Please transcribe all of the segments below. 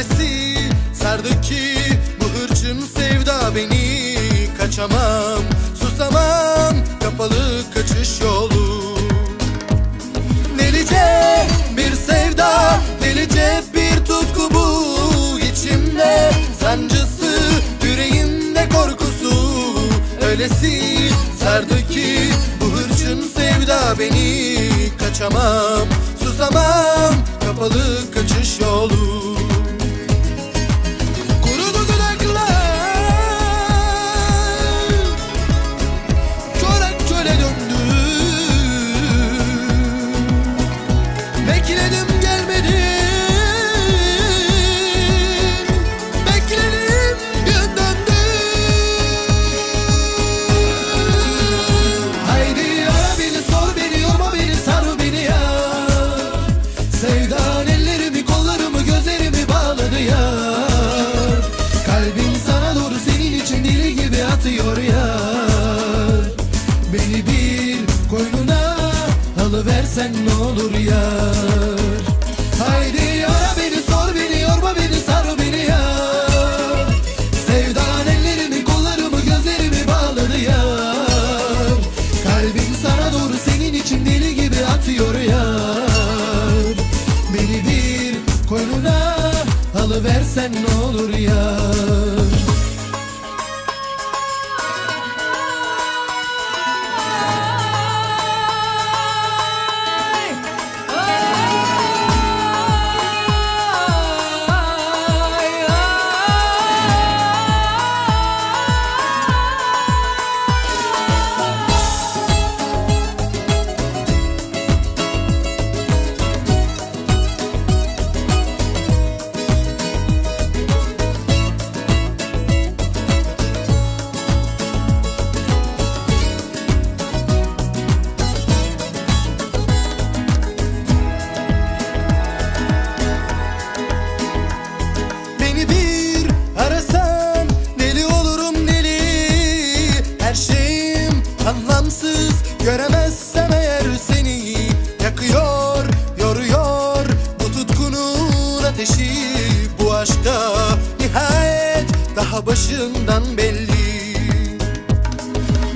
çaresi. Sardı ki bu hırçın sevda beni Kaçamam, susamam Kapalı kaçış yolu. Delice bir sevda Delice bir tutku bu içimde. Sancısı Yüreğimde korkusu Öylesi sardı ki bu hırçın sevda beni Kaçamam, susamam Kapalı kaçış yolu. Alıversen ne olur ya Haydi ara beni sor beni yorma beni sar beni ya Sevdan ellerimi kollarımı gözlerimi bağladı ya Kalbim sana doğru senin için deli gibi atıyor ya Beni bir koynuna alıversen ne olur ya daha başından belli.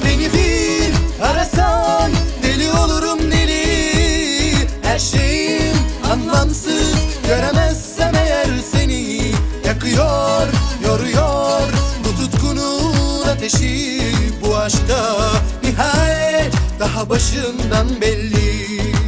Beni bir arasan deli olurum deli. Her şeyim anlamsız göremezsem eğer seni. Yakıyor, yoruyor bu tutkunun ateşi. Bu aşkta nihayet daha başından belli